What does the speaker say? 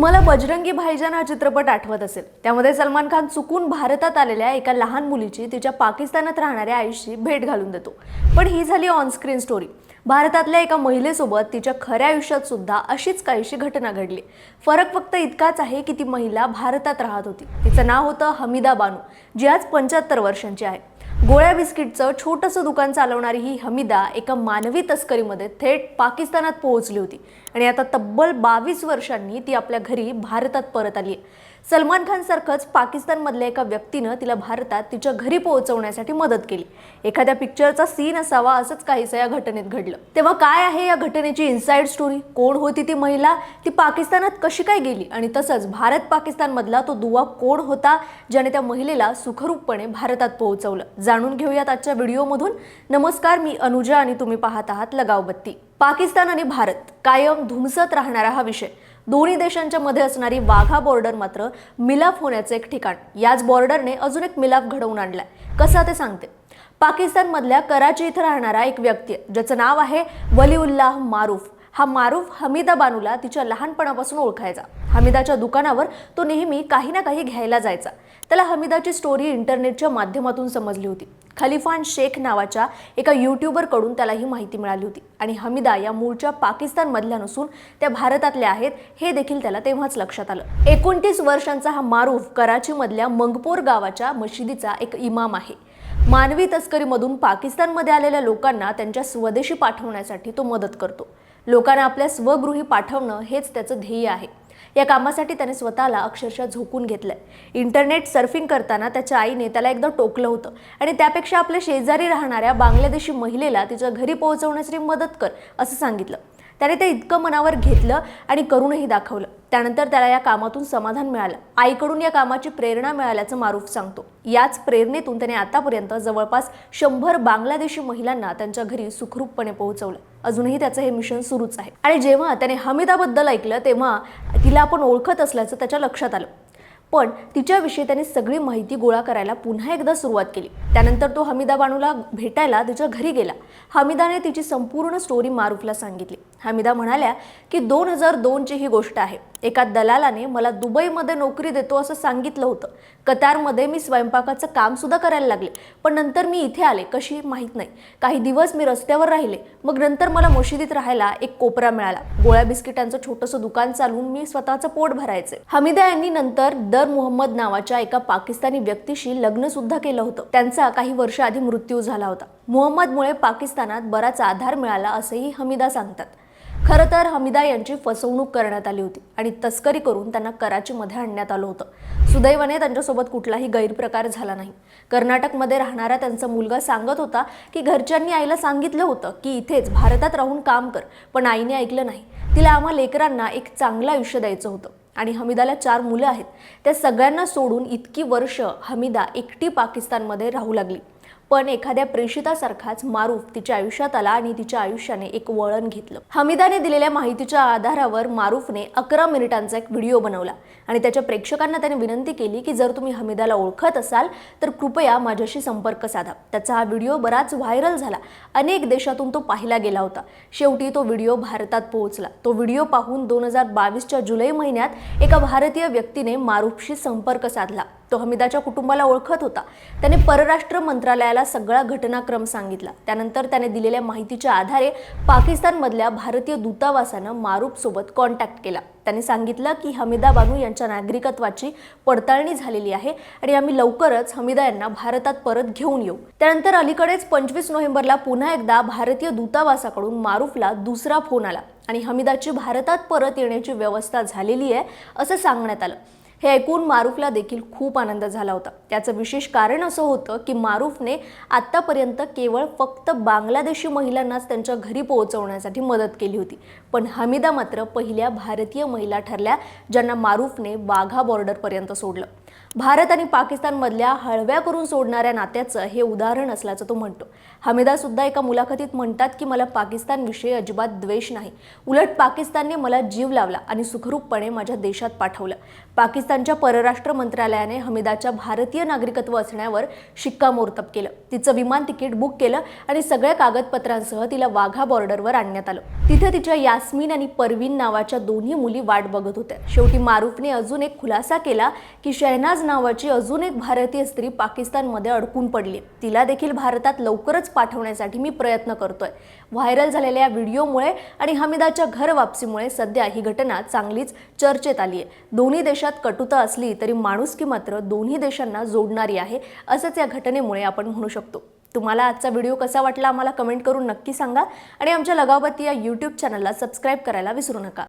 तुम्हाला बजरंगी भाईजान हा चित्रपट आठवत असेल. त्यामध्ये सलमान खान चुकून भारतात आलेल्या एका लहान मुलीची तिच्या पाकिस्तानात राहणाऱ्या आईशी भेट घालून देतो. पण ही झाली ऑनस्क्रीन स्टोरी भारतातल्या एका महिलेसोबत तिच्या खऱ्या आयुष्यात सुद्धा अशीच काहीशी घटना घडली. फरक फक्त इतकाच आहे की ती महिला भारतात राहत होती. तिचं नाव होतं हमीदा बानू जी आज पंच्याहत्तर वर्षांची आहे. गोळ्या बिस्किटचं छोटंसं दुकान चालवणारी ही हमीदा एका मानवी तस्करीमध्ये थेट पाकिस्तानात पोहोचली होती. आणि आता तब्बल बावीस वर्षांनी ती आपल्या घरी भारतात परत आली आहे. सलमान खान सारखंच पाकिस्तानमधल्या एका व्यक्तीनं तिला भारतात तिच्या घरी पोहोचवण्यासाठी मदत केली. एखाद्या पिक्चरचा सीन असावा असंच काहीसं या घटनेत घडलं. तेव्हा काय आहे या घटनेची इन्साईड स्टोरी कोण होती ती महिला? ती पाकिस्तानात कशी काय गेली? आणि तसंच भारत पाकिस्तानमधला तो दुवा कोण होता ज्याने त्या महिलेला सुखरूपपणे भारतात पोहोचवलं? जाणून घेऊयात आजच्या व्हिडिओमधून नमस्कार मी अनुजा आणि तुम्ही पाहत आहात लगावबत्ती. पाकिस्तान आणि भारत कायम धुमसत राहणारा हा विषय. दोन्ही देशांच्या मध्ये असणारी वाघा बॉर्डर मात्र मिलाफ होण्याचं एक ठिकाण. याच बॉर्डरने अजून एक मिलाफ घडवून आणलाय. कसा ते सांगते. पाकिस्तानमधल्या कराची इथं राहणारा एक व्यक्ती ज्याचं नाव आहे वलीउल्लाह मारूफ. हा मारूफ हमीदा बानूला तिच्या लहानपणापासून ओळखायचा. हमीदाच्या दुकानावर तो नेहमी काही ना काही घ्यायला जायचा. त्याला हमीदाची स्टोरी इंटरनेटच्या माध्यमातून समजली होती. खलिफान शेख नावाच्या एका यूट्यूबरकडून त्याला ही माहिती मिळाली होती. आणि हमीदा या मूळच्या पाकिस्तानमधल्या नसून त्या भारतातल्या आहेत हे देखील त्याला तेव्हाच लक्षात आलं. एकोणतीस वर्षांचा हा मारूफ कराचीमधल्या मंगपोर गावाच्या मशिदीचा एक इमाम आहे. मानवी तस्करीमधून पाकिस्तानमध्ये आलेल्या लोकांना त्यांच्या स्वदेशी पाठवण्यासाठी तो मदत करतो. लोकांना आपल्या स्वगृही पाठवणं हेच त्याचं ध्येय आहे. या कामासाठी त्याने स्वतःला अक्षरशः झोकून घेतलंय. इंटरनेट सर्फिंग करताना त्याच्या आईने त्याला एकदा टोकलं होतं आणि त्यापेक्षा आपल्या शेजारी राहणाऱ्या बांगलादेशी महिलेला तिच्या घरी पोहोचवण्यासाठी मदत कर असं सांगितलं. त्याने ते इतकं मनावर घेतलं आणि करूनही दाखवलं. त्यानंतर त्याला या कामातून समाधान मिळालं. आईकडून या कामाची प्रेरणा मिळाल्याचं मारूफ सांगतो. याच प्रेरणेतून त्याने आतापर्यंत जवळपास शंभर बांगलादेशी महिलांना त्यांच्या घरी सुखरूपपणे पोहोचवलं. अजूनही त्याचं हे मिशन सुरूच आहे. आणि जेव्हा त्याने हमीदाबद्दल ऐकलं तेव्हा तिला आपण ओळखत असल्याचं त्याच्या लक्षात आलं. पण तिच्याविषयी त्याने सगळी माहिती गोळा करायला पुन्हा एकदा सुरुवात केली. त्यानंतर तो हमिदा बानूला भेटायला तिच्या घरी गेला. हमिदाने तिची संपूर्ण स्टोरी मारुफला सांगितली. हमीदा म्हणाल्या की दोन हजार दोनची ही गोष्ट आहे. एका दलालाने मला दुबईमध्ये नोकरी देतो असं सांगितलं होतं. कतारमध्ये मी स्वयंपाकाचं काम सुद्धा करायला लागले. पण नंतर मी इथे आले कशी माहीत नाही. काही दिवस मी रस्त्यावर राहिले मग नंतर मला मशिदीत राहायला एक कोपरा मिळाला. गोळ्या बिस्किटांचं छोटंसं दुकान चालवून मी स्वतःचं पोट भरायचे. हमीदा यांनी नंतर दर मोहम्मद नावाच्या एका पाकिस्तानी व्यक्तीशी लग्न सुद्धा केलं होतं. त्यांचा काही वर्ष आधी मृत्यू झाला होता. मोहम्मदमुळे पाकिस्तानात बराच आधार मिळाला असंही हमीदा सांगतात. खरं तर हमीदा यांची फसवणूक करण्यात आली होती आणि तस्करी करून त्यांना कराचीमध्ये आणण्यात आलं होतं. सुदैवाने त्यांच्यासोबत कुठलाही गैरप्रकार झाला नाही. कर्नाटकमध्ये राहणारा त्यांचा मुलगा सांगत होता की घरच्यांनी आईला सांगितलं होतं की इथेच भारतात राहून काम कर पण आईने ऐकलं नाही. तिला आम्हा लेकरांना एक चांगलं आयुष्य द्यायचं होतं आणि हमीदाला चार मुलं आहेत. त्या सगळ्यांना सोडून इतकी वर्ष हमीदा एकटी पाकिस्तानमध्ये राहू लागली. पण एखाद्या प्रेषितासारखाच मारूफ तिच्या आयुष्यात आला आणि तिच्या आयुष्याने एक वळण घेतलं. हमीदाने दिलेल्या माहितीच्या आधारावर मारूफने अकरा मिनिटांचा एक व्हिडिओ बनवला आणि त्याच्या प्रेक्षकांना त्याने विनंती केली की जर तुम्ही हमीदाला ओळखत असाल तर कृपया माझ्याशी संपर्क साधा. त्याचा हा व्हिडिओ बराच व्हायरल झाला. अनेक देशातून तो पाहिला गेला होता. शेवटी तो व्हिडिओ भारतात पोहोचला. तो व्हिडिओ पाहून दोन हजार बावीसच्या जुलै महिन्यात एका भारतीय व्यक्तीने मारूफशी संपर्क साधला. तो हमीदाच्या कुटुंबाला ओळखत होता. त्याने परराष्ट्र मंत्रालयाला सगळा घटनाक्रम सांगितला. त्यानंतर त्याने दिलेल्या माहितीच्या आधारे पाकिस्तानमधल्या भारतीय दूतावासानं मारूपसोबत कॉन्टॅक्ट केला. त्यांनी सांगितलं की हमीदा बानू यांच्या नागरिकत्वाची पडताळणी झालेली आहे आणि आम्ही लवकरच हमीदा यांना भारतात परत घेऊन येऊ. त्यानंतर अलीकडेच पंचवीस नोव्हेंबरला पुन्हा एकदा भारतीय दूतावासाकडून मारूफला दुसरा फोन आला आणि हमीदाची भारतात परत येण्याची व्यवस्था झालेली आहे असं सांगण्यात आलं. हे ऐकून मारूफला देखील खूप आनंद झाला होता. त्याचं विशेष कारण असं होतं की मारूफने आत्तापर्यंत केवळ फक्त बांगलादेशी महिलांनाच त्यांच्या घरी पोहोचवण्यासाठी मदत केली होती. पण हमीदा मात्र पहिल्या भारतीय महिला ठरल्या ज्यांना मारूफने वाघा बॉर्डरपर्यंत सोडलं. भारत आणि पाकिस्तानमधल्या हळव्या करून सोडणाऱ्या नात्याचं हे उदाहरण असल्याचं तो म्हणतो. हमीदा सुद्धा एका मुलाखतीत म्हणतात की मला पाकिस्तानविषयी अजिबात द्वेष नाही. उलट पाकिस्तानने मला जीव लावला आणि सुखरूपपणे माझ्या देशात पाठवलं. पाकिस्तानच्या परराष्ट्र मंत्रालयाने हमीदाच्या भारतीय नागरिकत्व असण्यावर शिक्कामोर्तब केलं. तिचं विमान तिकीट बुक केलं आणि सगळ्या कागदपत्रांसह तिला वाघा बॉर्डरवर आणण्यात आलं. तिथे तिच्या यास्मिन आणि परवीन नावाच्या दोन्ही मुली वाट बघत होत्या. शेवटी मारुफने अजून एक खुलासा केला की शहनाज नावाची अजून एक भारतीय स्त्री पाकिस्तानमध्ये अडकून पडली. तिला देखील भारतात लवकरच पाठवण्यासाठी मी प्रयत्न करतोय. व्हायरल झालेल्या या व्हिडिओमुळे आणि हमीदाच्या घर वापसीमुळे सध्या ही घटना चांगलीच चर्चेत आली आहे दोन्ही देशात कटुता असली तरी माणुसकी मात्र दोन्ही देशांना जोडणारी आहे असंच या घटनेमुळे आपण म्हणू शकतो. तुम्हाला आजचा व्हिडिओ कसा वाटला आम्हाला कमेंट करून नक्की सांगा आणि आमच्या लगावती या यूट्यूब चॅनलला सबस्क्राईब करायला विसरू नका.